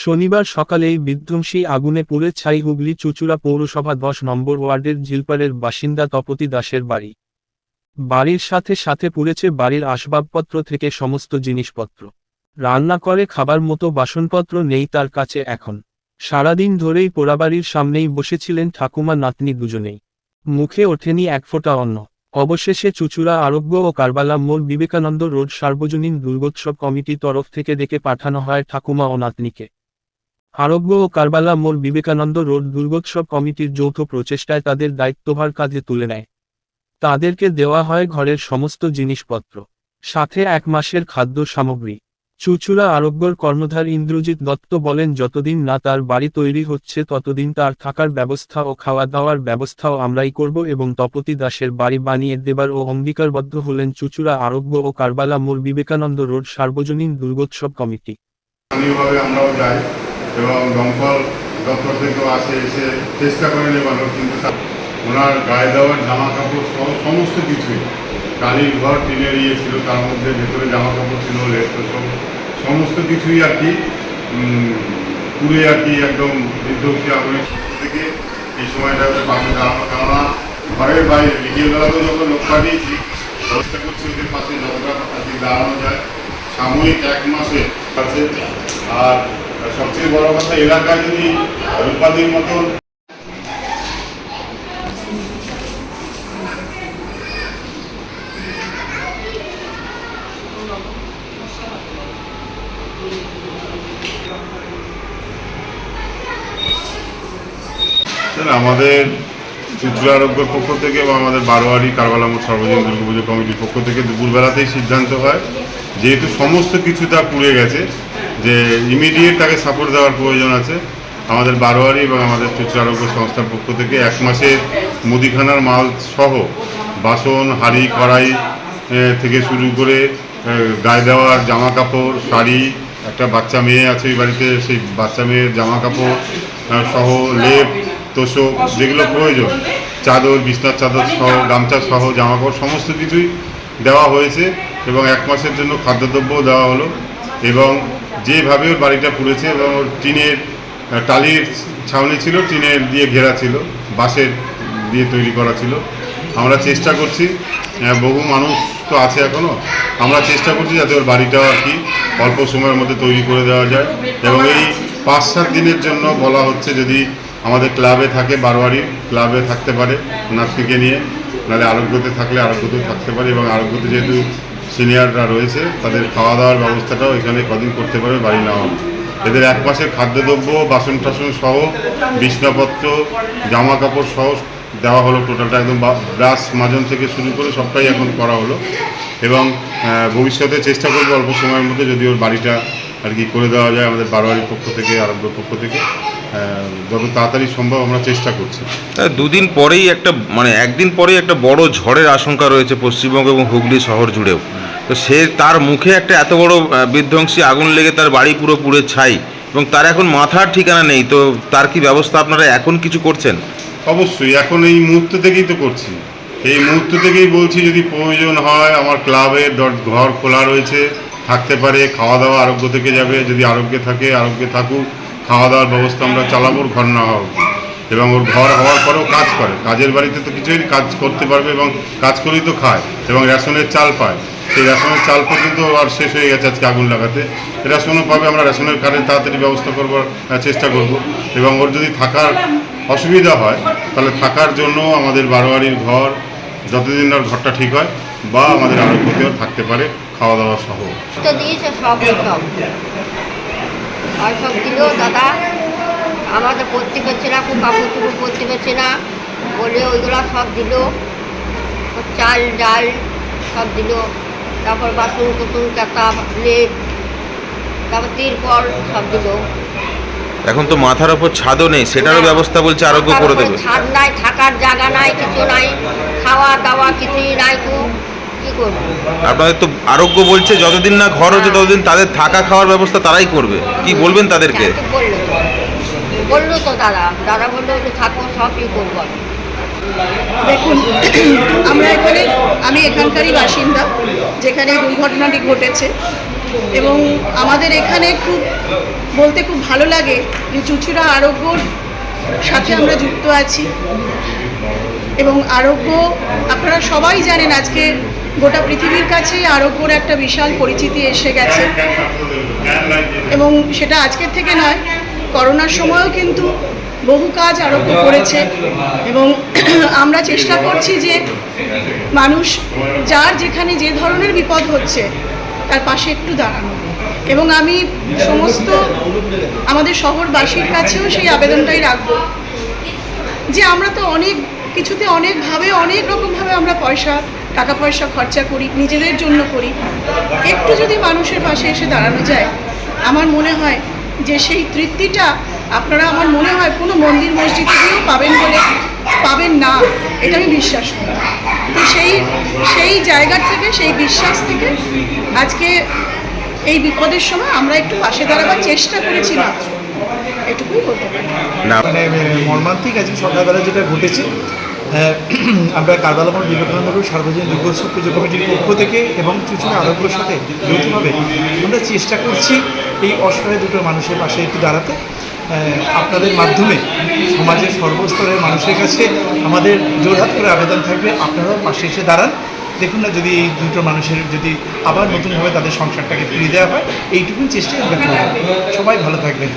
শনিবার সকালেই বিধ্বংসী আগুনে পুড়ে ছাই হুগলি চুচুড়া পৌরসভা দশ নম্বর ওয়ার্ডের জিলপাড়ের বাসিন্দা তপতি দাসের বাড়ি। বাড়ির সাথে সাথে পুড়েছে বাড়ির আসবাবপত্র থেকে সমস্ত জিনিসপত্র। রান্না করে খাবার মতো বাসনপত্র নেই তার কাছে এখন। সারাদিন ধরেই পোড়াবাড়ির সামনেই বসেছিলেন ঠাকুমা নাতনি দুজনেই। মুখে ওঠেনি এক ফোঁটা অন্ন। অবশেষে চুচুড়া আরোগ্য ও কারবালা মোড় বিবেকানন্দ রোড সার্বজনীন দুর্গোৎসব কমিটি তরফ থেকে ডেকে পাঠানো হয় ঠাকুমা ও নাতনিকে। আরোগ্য ও কারবালা মোড় বিবেকানন্দ রোড দুর্গোৎসব কমিটির যৌথ প্রচেষ্টায় তাদের দায়িত্বভার কাজে তুলে নেয়। তাদেরকে দেওয়া হয় ঘরের সমস্ত জিনিসপত্র, সাথে এক মাসের খাদ্য সামগ্রী। চুচুড়া আরোগ্যর কর্ণধার ইন্দ্রজিৎ দত্ত বলেন, যতদিন না তার বাড়ি তৈরি হচ্ছে, ততদিন তার থাকার ব্যবস্থা ও খাওয়া দাওয়ার ব্যবস্থাও আমরাই করব এবং তপতি দাসের বাড়ি বানিয়ে দেবার ও অঙ্গীকারবদ্ধ হলেন চুচুড়া আরোগ্য ও কারবালা মোড় বিবেকানন্দ রোড সার্বজনীন দুর্গোৎসব কমিটি। আমরাও যাই। এবং দমকল দপ্তর থেকেও আসে, এসে চেষ্টা করে নেবানোর কিন্তু ওনার গায়ে দেওয়ার জামা কাপড় সহ সমস্ত কিছুই। কালির ঘর টিনের ইয়ে ছিল তার মধ্যে ভেতরে জামা কাপড় ছিল, লেপ সব সমস্ত কিছুই আর কি পুড়ে আর কি একদম বিধ্বংসী আগুনের থেকে এই সময়টা পাশে দাঁড়ানো। কেননা ঘরের বাইরে বিকেলবেলা তো যখন লোক পাঠিয়েছি, ব্যবস্থা করছি ওদের পাশে যতটা দাঁড়ানো যায়, সাময়িক এক মাসে আছে আর সবচেয়ে বড় কথা, এলাকায় যদি রূপাদির মতন আমাদের চুচুড়া আরোগ্যর পক্ষ থেকে এবং আমাদের বারোয়ারি কারবালামোড় সর্বজনীন দুর্গাপুজো কমিটির পক্ষ থেকে দুপুরবেলাতেই সিদ্ধান্ত হয়, যেহেতু সমস্ত কিছু তা পুড়ে গেছে যে ইমিডিয়েট তাকে সাপোর্ট দেওয়ার প্রয়োজন আছে। আমাদের বারোয়ারি এবং আমাদের চুচুড়া আরোগ্য সংস্থার পক্ষ থেকে এক মাসের মুদিখানার মাল সহ বাসন, হাঁড়ি, কড়াই থেকে শুরু করে গায়ে দেওয়ার জামা কাপড় শাড়ি, একটা বাচ্চা মেয়ে আছে ওই বাড়িতে, সেই বাচ্চা মেয়ের জামা কাপড় সহ লেপ, তোষক, যেগুলো প্রয়োজন, চাদর, বিছনার চাদর সহ, গামছা সহ জামা কাপড় সমস্ত কিছুই দেওয়া হয়েছে এবং এক মাসের জন্য খাদ্যদ্রব্যও দেওয়া হলো এবং যেভাবে ওর বাড়িটা পুড়েছে এবং ওর টিনের টালির ছাউনি ছিল, টিনের দিয়ে ঘেরা ছিল, বাঁশের দিয়ে তৈরি করা ছিল। আমরা চেষ্টা করছি বহু মানুষ তো আছে এখনও আমরা চেষ্টা করছি যাতে ওর বাড়িটাও আর কি অল্প সময়ের মধ্যে তৈরি করে দেওয়া যায়। এবং এই পাঁচ সাত দিনের জন্য বলা হচ্ছে যদি আমাদের ক্লাবে থাকে বারোয়ারি, ক্লাবে থাকতে পারে নাতনিকে নিয়ে। নাহলে আরোগ্যতে থাকলে আরোগ্যতেও থাকতে পারে এবং আরোগ্যতে যেহেতু সিনিয়ররা রয়েছে, তাদের খাওয়া দাওয়ার ব্যবস্থাটাও এখানে কদিন করতে পারবে, বাড়ি নেওয়া। এদের এক মাসের খাদ্যদ্রব্য বাসন টাসন সহ, বিছনাপত্র জামা কাপড় সহ দেওয়া হলো টোটালটা একদম ব্রাশ মাজন থেকে শুরু করে সবটাই এখন করা হলো। এবং ভবিষ্যতে চেষ্টা করব অল্প সময়ের মধ্যে যদি ওর বাড়িটা আর কি করে দেওয়া যায় আমাদের বারোয়ারির পক্ষ থেকে আরব্যর পক্ষ থেকে যত তাড়াতাড়ি সম্ভব আমরা চেষ্টা করছি। দুদিন পরেই একটা মানে একদিন পরেই একটা বড় ঝড়ের আশঙ্কা রয়েছে পশ্চিমবঙ্গ এবং হুগলি শহর জুড়েও। তো সে তার মুখে একটা এত বড় বিধ্বংসী আগুন লেগে তার বাড়ি পুরো পুড়ে ছাই এবং তার এখন মাথার ঠিকানা নেই, তো তার কি ব্যবস্থা আপনারা এখন কিছু করছেন? অবশ্যই, এখন এই মুহূর্ত থেকেই তো করছি। এই মুহূর্ত থেকেই বলছি, যদি প্রয়োজন হয়, আমার ক্লাবের দর- ঘর খোলা রয়েছে, থাকতে পারে খাওয়া দাওয়া আরোগ্য থেকে যাবে, যদি আরোগ্যে থাকে, আরোগ্যে থাকুক খাওয়া দাওয়ার ব্যবস্থা আমরা চালাবো, ঘর না হওয়া এবং ওর ঘর হওয়ার পরেও কাজ করে, কাজের বাড়িতে তো কিছুই কাজ করতে পারবে এবং কাজ করেই তো খায় এবং রেশনের চাল পায়। সেই রেশনের চাল পর্যন্ত আর শেষ হয়ে গেছে আজকে আগুন লাগাতে। রেশনও পাবে, আমরা রেশনের কার্ডের তাড়াতাড়ি ব্যবস্থা করবার চেষ্টা করব। এবং ওর যদি থাকার অসুবিধা হয়, তাহলে থাকার জন্য আমাদের বারোয়ারির ঘর, যতদিন না ঘরটা ঠিক হয়, বা আমাদের আরোগ্যতেও থাকতে পারে খাওয়া দাওয়া সহ সব আর দিল দাদা। আমাদের পড়তে পারছে না, খুব কাপড় চুপড় পরতে পারছে না। বলে ওইগুলো সব দিল। চাল, ডাল সব দিল। তারপর বাসন কুসুন কাতা প্লেট তারপর তিরপল সব দিল। এখন তো মাথার ওপর ছাদও নেই সেটারও ব্যবস্থা বলছে আরোগ্য করে দেবে। ছাদ নাই থাকার জায়গা নাই কিছু নাই খাওয়া দাওয়া কিছুই নাই তো কী করব? আপনাদের তো আরোগ্য বলছে যতদিন না ঘর হচ্ছে ততদিন তাদের থাকা খাওয়ার ব্যবস্থা তারাই করবে। কি বলবেন তাদেরকে? হ্যাঁ, বলল তো। বলল তো দাদা দাদা বলল যে থাকো সবই করব আমি। দেখুন আমরা এখানে আমি এখানকারই বাসিন্দা। যেখানে দুর্ঘটনাটি ঘটেছে। এবং আমাদের এখানে খুব, বলতে খুব ভালো লাগে যে চুচুড়া আরোগ্যর সাথে আমরা যুক্ত আছি। এবং আরোগ্য, আপনারা সবাই জানেন আজকে গোটা পৃথিবীর কাছেই আরোগ্যর একটা বিশাল পরিচিতি এসে গেছে। এবং সেটা আজকের থেকে নয়, করোনার সময়ও কিন্তু বহু কাজ আরোগ্য করেছে এবং আমরা চেষ্টা করছি যে মানুষ যার যেখানে যে ধরনের বিপদ হচ্ছে, তার পাশে একটু দাঁড়ানো। এবং আমি সমস্ত আমাদের শহরবাসীর কাছেও সেই আবেদনটাই রাখব যে আমরা তো অনেক কিছুতে অনেকভাবে, অনেক রকমভাবে আমরা পয়সা, টাকা পয়সা খরচা করি, নিজেদের জন্য করি। একটু যদি মানুষের পাশে এসে দাঁড়ানো যায়, আমার মনে হয় যে সেই তৃপ্তিটা আপনারা আমার মনে হয় কোনো মন্দির মসজিদ গিয়েও পাবেন বলে পাবেন না, এটা আমি বিশ্বাস করি। তো সেই সেই জায়গার থেকে, সেই বিশ্বাস থেকে আজকে এই বিপদের সময় আমরা একটু পাশে দাঁড়াবার চেষ্টা করেছি মাত্র। এটুকুই বলতে পারি। মানে মর্মান্তিক আজকে সকালবেলা যেটা ঘটেছে আমরা কারবালামোড় বিবেকানন্দ সার্বজনীন দুর্গোৎসব পুজো কমিটির পক্ষ থেকে এবং চুচুড়া আরোগ্যর সাথে যৌথভাবে আমরা চেষ্টা করছি এই অসহায় দুটো মানুষের পাশে একটু দাঁড়াতে। আপনাদের মাধ্যমে সমাজের সর্বস্তরের মানুষের কাছে আমাদের জোরহাত করে আবেদন থাকবে। আপনারাও পাশে এসে দাঁড়ান। দেখুন না, যদি এই দুটো মানুষের যদি আবার নতুনভাবে তাদের সংসারটাকে ফিরিয়ে দেওয়া হয়, এইটুকুই চেষ্টাই আমরা করব। সবাই ভালো থাকবেন।